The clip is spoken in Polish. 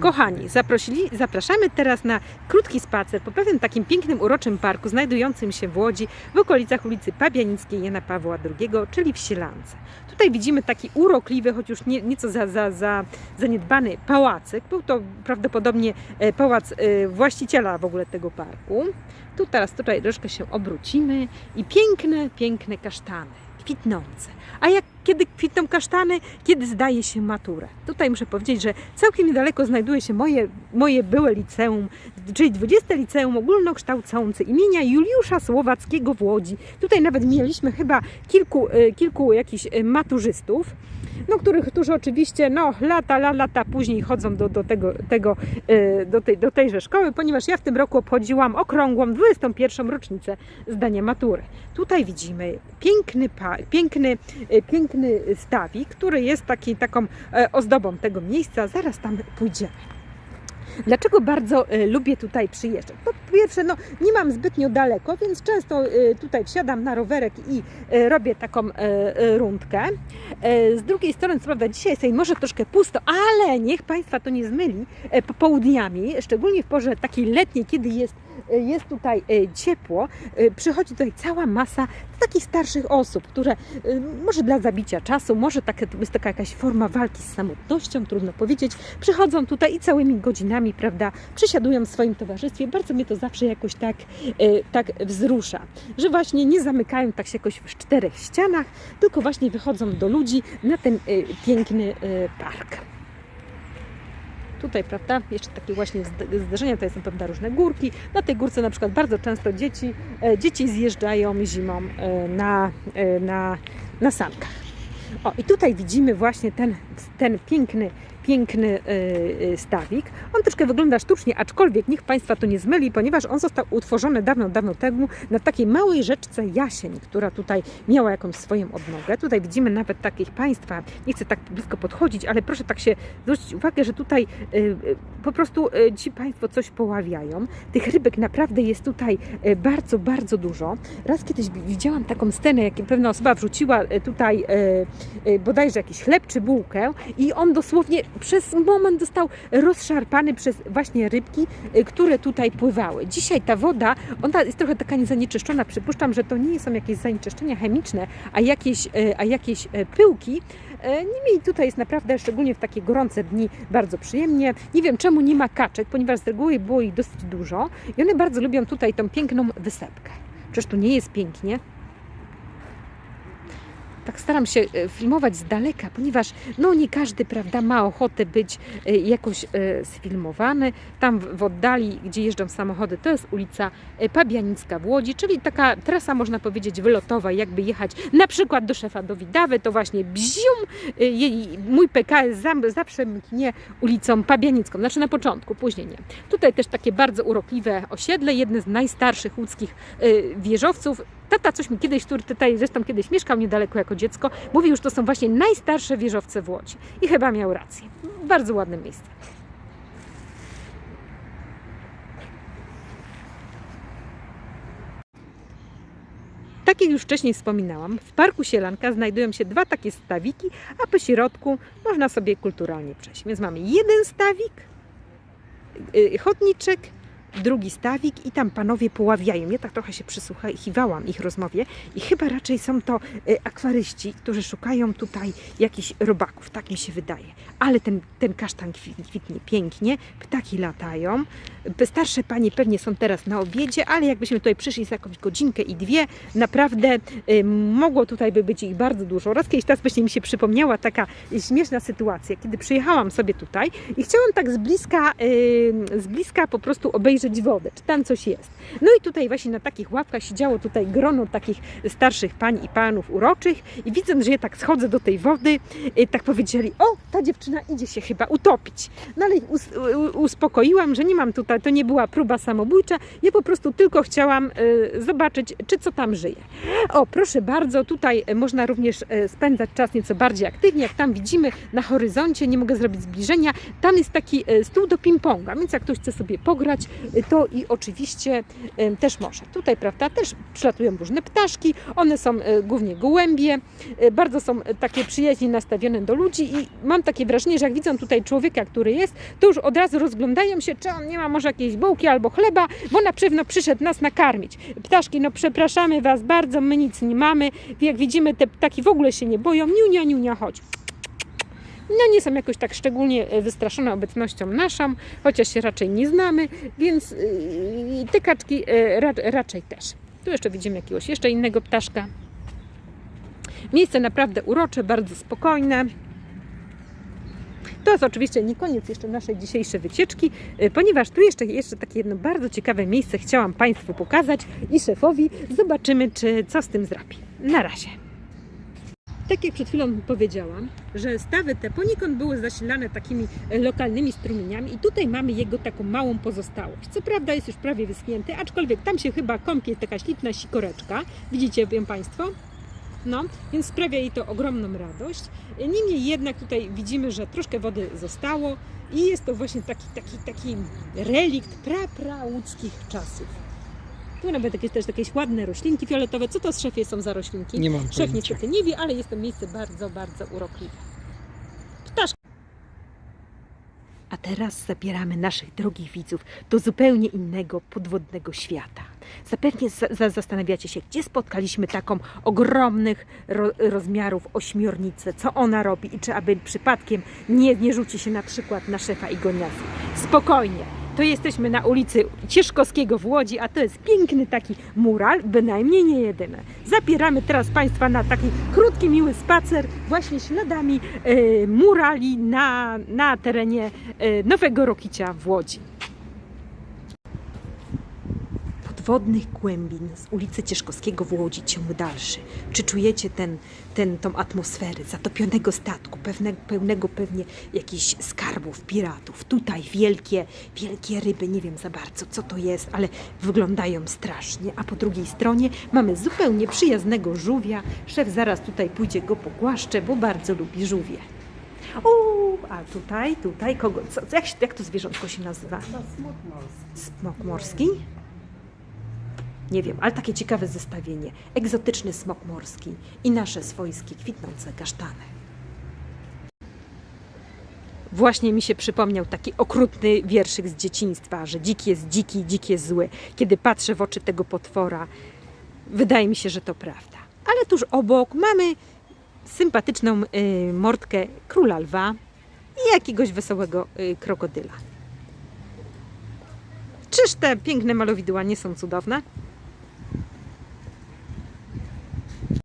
Kochani, zapraszamy teraz na krótki spacer po pewnym takim pięknym, uroczym parku znajdującym się w Łodzi w okolicach ulicy Pabianickiej Jana Pawła II, czyli w Sielance. Tutaj widzimy taki urokliwy, choć już nie, nieco za, za, za zaniedbany pałacyk. Był to prawdopodobnie e, pałac e, właściciela w ogóle tego parku. Tu teraz tutaj troszkę się obrócimy i piękne, piękne kasztany, kwitnące. A jak kiedy kwitną kasztany? Kiedy zdaje się maturę. Tutaj muszę powiedzieć, że całkiem niedaleko znajduje się moje, moje byłe liceum, czyli 20 Liceum Ogólnokształcące imienia Juliusza Słowackiego w Łodzi. Tutaj nawet mieliśmy chyba kilku, e, kilku jakichś e, maturzystów, no, których, którzy oczywiście no, lata, lata, później chodzą do, do, tego, tego, e, do, tej, do tejże szkoły, ponieważ ja w tym roku obchodziłam okrągłą 21. rocznicę zdania matury. Tutaj widzimy piękny, piękny, e, piękny stawik, który jest taki, taką e, ozdobą tego miejsca. Zaraz tam pójdziemy. Dlaczego bardzo lubię tutaj przyjeżdżać? Po pierwsze, no, nie mam zbytnio daleko, więc często e, tutaj wsiadam na rowerek i e, robię taką e, rundkę. Z drugiej strony, co prawda, dzisiaj jest może troszkę pusto, ale niech Państwa to nie zmyli popołudniami, szczególnie w porze takiej letniej, kiedy jest, jest tutaj e, ciepło, e, przychodzi tutaj cała masa takich starszych osób, które e, może dla zabicia czasu, może to jest taka jakaś forma walki z samotnością, trudno powiedzieć, przychodzą tutaj i całymi godzinami, prawda, przysiadują w swoim towarzystwie. Bardzo mnie to zawsze jakoś tak, e, tak wzrusza, że właśnie nie zamykają tak się jakoś w czterech ścianach, tylko właśnie wychodzą do ludzi na ten e, piękny e, park. Tutaj, prawda, jeszcze takie właśnie zd- zdarzenia, to są prawda różne górki. Na tej górce na przykład bardzo często dzieci, e, dzieci zjeżdżają zimą e, na, e, na, na sankach. O, i tutaj widzimy właśnie ten, ten piękny, piękny e, e, stawik. On troszkę wygląda sztucznie, aczkolwiek niech Państwa to nie zmyli, ponieważ on został utworzony dawno, dawno temu na takiej małej rzeczce Jasień, która tutaj miała jakąś swoją odnogę. Tutaj widzimy nawet takich Państwa, nie chcę tak blisko podchodzić, ale proszę tak się zwrócić uwagę, że tutaj e, po prostu ci Państwo coś poławiają. Tych rybek naprawdę jest tutaj bardzo, bardzo dużo. Raz kiedyś wi- widziałam taką scenę, jak pewna osoba wrzuciła tutaj bodajże jakiś chleb czy bułkę i on dosłownie przez moment został rozszarpany przez właśnie rybki, e, które tutaj pływały. Dzisiaj ta woda, ona jest trochę taka niezanieczyszczona. Przypuszczam, że to nie są jakieś zanieczyszczenia chemiczne, a jakieś, e, a jakieś e, pyłki. Niemniej tutaj jest naprawdę, szczególnie w takie gorące dni, bardzo przyjemnie. Nie wiem czemu nie ma kaczek, ponieważ z reguły było ich dosyć dużo i one bardzo lubią tutaj tą piękną wysepkę. Przecież tu nie jest pięknie. Tak staram się e, filmować z daleka, ponieważ no nie każdy, prawda, ma ochotę być e, jakoś e, sfilmowany. Tam w oddali, gdzie jeżdżą samochody, to jest ulica Pabianicka w Łodzi, czyli taka trasa, można powiedzieć, wylotowa, jakby jechać na przykład do szefa do Widawy, to właśnie bzium, mój PKS zawsze mknie ulicą Pabianicką, znaczy na początku, później nie. Tutaj też takie bardzo urokliwe osiedle, jedne z najstarszych łódzkich wieżowców. Tata coś mi kiedyś, który tutaj zresztą kiedyś mieszkał niedaleko jako dziecko, mówił, że to są właśnie najstarsze wieżowce w Łodzi. I chyba miał rację. Bardzo ładne miejsce. Tak jak już wcześniej wspominałam, w Parku Sielanka znajdują się dwa takie stawiki, a po środku można sobie kulturalnie przejść. Więc mamy jeden stawik, y, chodniczek, drugi stawik i tam panowie poławiają. Ja tak trochę się przysłuchiwałam ich rozmowie i chyba raczej są to y, akwaryści, którzy szukają tutaj jakichś robaków, tak mi się wydaje. Ale ten, ten kasztan kwi- kwitnie pięknie, ptaki latają. Starsze panie pewnie są teraz na obiedzie, ale jakbyśmy tutaj przyszli za jakąś godzinkę i dwie, naprawdę y, mogło tutaj by być ich bardzo dużo. Raz kiedyś teraz właśnie mi się przypomniała taka śmieszna sytuacja, kiedy przyjechałam sobie tutaj i chciałam tak z bliska, y, z bliska po prostu obejrzeć wodę, czy tam coś jest. No i tutaj właśnie na takich ławkach siedziało tutaj grono takich starszych pań i panów uroczych i widząc, że ja tak schodzę do tej wody, y, tak powiedzieli, o, ta dziewczyna idzie się chyba utopić. No ale us, uspokoiłam, że nie mam tutaj, to nie była próba samobójcza, ja po prostu tylko chciałam y, zobaczyć, czy co tam żyje. O, proszę bardzo, tutaj e, można również e, spędzać czas nieco bardziej aktywnie. Jak tam widzimy na horyzoncie, nie mogę zrobić zbliżenia, tam jest taki stół do ping-ponga, więc jak ktoś chce sobie pograć, y, to i oczywiście też morze. Tutaj, prawda, też przylatują różne ptaszki, one są y, głównie gołębie, y, bardzo są y, takie przyjaźnie nastawione do ludzi i mam takie wrażenie, że jak widzą tutaj człowieka, który jest, to już od razu rozglądają się, czy on nie ma może jakiejś bułki albo chleba, bo na pewno przyszedł nas nakarmić. Ptaszki, no przepraszamy Was bardzo, my nic nie mamy. Jak widzimy, te ptaki w ogóle się nie boją. Niunia, niunia, chodź. No nie są jakoś tak szczególnie e, wystraszone obecnością naszą, chociaż się raczej nie znamy, więc yy, te kaczki ra, raczej też. Tu jeszcze widzimy jakiegoś jeszcze innego ptaszka. Miejsce naprawdę urocze, bardzo spokojne. To jest oczywiście nie koniec jeszcze naszej dzisiejszej wycieczki, y, ponieważ tu jeszcze, jeszcze takie jedno bardzo ciekawe miejsce chciałam Państwu pokazać i szefowi. Zobaczymy, czy co z tym zrobi. Na razie. Tak jak przed chwilą powiedziałam, że stawy te poniekąd były zasilane takimi e, lokalnymi strumieniami i tutaj mamy jego taką małą pozostałość. Co prawda jest już prawie wyschnięty, aczkolwiek tam się chyba kąpie taka śliczna sikoreczka. Widzicie ją Państwo? No, więc sprawia jej to ogromną radość. Niemniej jednak tutaj widzimy, że troszkę wody zostało i jest to właśnie taki, taki, taki relikt pra, czasów. Tu nawet jakieś też jakieś ładne roślinki fioletowe. Co to z szefie są za roślinki? Nie mam Szef pojęcia. niestety nie wie, ale jest to miejsce bardzo, bardzo urokliwe. Ptaszki. A teraz zabieramy naszych drogich widzów do zupełnie innego podwodnego świata. Zapewne za, za, zastanawiacie się, gdzie spotkaliśmy taką ogromnych ro, rozmiarów ośmiornicę, co ona robi i czy aby przypadkiem nie, nie rzuci się na przykład na szefa i goniazy. Spokojnie, to jesteśmy na ulicy Cieszkowskiego w Łodzi, a to jest piękny taki mural, bynajmniej nie jedyny. Zabieramy teraz Państwa na taki krótki, miły spacer właśnie śladami e, murali na, na terenie e, Nowego Rokicia w Łodzi. Podwodnych głębin z ulicy Cieszkowskiego w Łodzi ciąg dalszy. Czy czujecie ten, ten, tą atmosferę zatopionego statku, pewne, pełnego pewnie jakichś skarbów, piratów. Tutaj wielkie, wielkie ryby, nie wiem za bardzo co to jest, ale wyglądają strasznie. A po drugiej stronie mamy zupełnie przyjaznego żółwia. Szef zaraz tutaj pójdzie go pogłaszcze, bo bardzo lubi żółwie. O, a tutaj, tutaj, kogo, co, jak, jak to zwierzątko się nazywa? Smok morski? Nie wiem, ale takie ciekawe zestawienie. Egzotyczny smok morski i nasze swojskie kwitnące kasztany. Właśnie mi się przypomniał taki okrutny wierszyk z dzieciństwa, że dziki jest dziki, dzik jest zły. Kiedy patrzę w oczy tego potwora, wydaje mi się, że to prawda. Ale tuż obok mamy sympatyczną y, mordkę króla lwa i jakiegoś wesołego y, krokodyla. Czyż te piękne malowidła nie są cudowne?